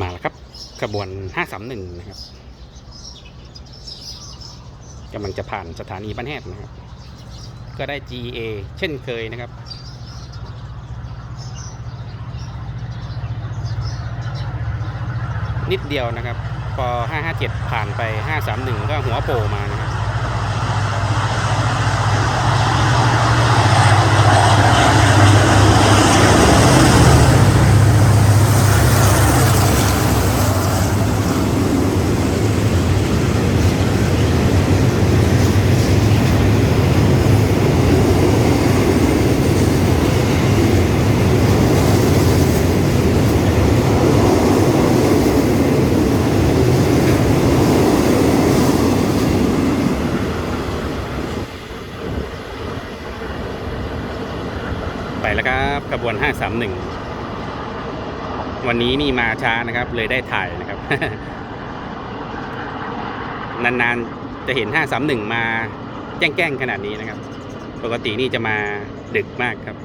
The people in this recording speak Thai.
มาแล้วครับขบวน 531 นะครับกำลังจะผ่านสถานีบ้านแฮดนะครับ ก็ได้ GA เช่นเคยนะครับ นิดเดียวนะครับ พอ 557 ผ่านไป 531 ก็หัวโผล่มานะครับ ไปแล้วครับขบวน 531 วันนี้นี่มาช้านะครับ เลยได้ถ่ายนะครับ นานๆจะเห็น 531 มาแจ้งๆขนาดนี้นะครับ ปกตินี่จะมาดึกมากครับ